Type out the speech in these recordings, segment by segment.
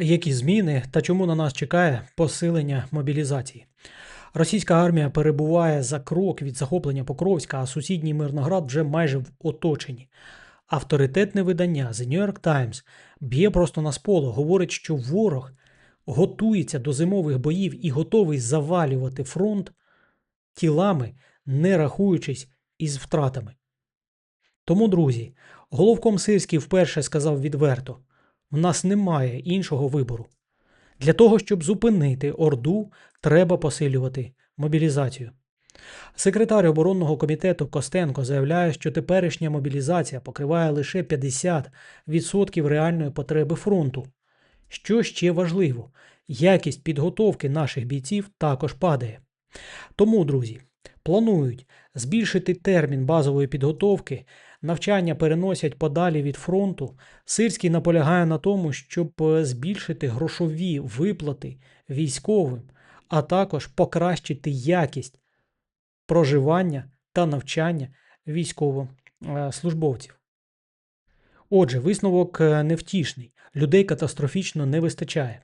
Які зміни та чому на нас чекає посилення мобілізації? Російська армія перебуває за крок від захоплення Покровська, а сусідній Мирноград вже майже в оточенні. Авторитетне видання The New York Times б'є просто на споло, говорить, що ворог готується до зимових боїв і готовий завалювати фронт тілами, не рахуючись із втратами. Тому, друзі, головком Сирський вперше сказав відверто: в нас немає іншого вибору. Для того, щоб зупинити Орду, треба посилювати мобілізацію. Секретар оборонного комітету Костенко заявляє, що теперішня мобілізація покриває лише 50% реальної потреби фронту. Що ще важливо, якість підготовки наших бійців також падає. Тому, друзі, планують збільшити термін базової підготовки, навчання переносять подалі від фронту. Сирський наполягає на тому, щоб е, збільшити грошові виплати військовим, а також покращити якість проживання та навчання військовослужбовців. Отже, висновок е, невтішний. Людей катастрофічно не вистачає.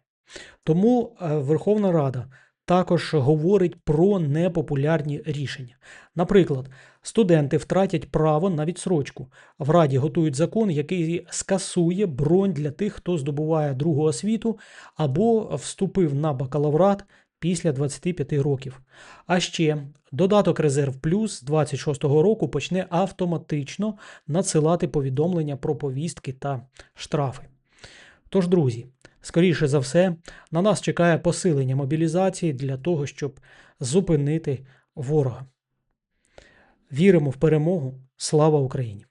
Тому е, Верховна Рада також говорить про непопулярні рішення. Наприклад, студенти втратять право на відсрочку. В Раді готують закон, який скасує бронь для тих, хто здобуває другу освіту або вступив на бакалаврат після 25 років. А ще додаток Резерв Плюс з 26-го року почне автоматично надсилати повідомлення про повістки та штрафи. Тож, друзі, скоріше за все, на нас чекає посилення мобілізації для того, щоб зупинити ворога. Віримо в перемогу. Слава Україні!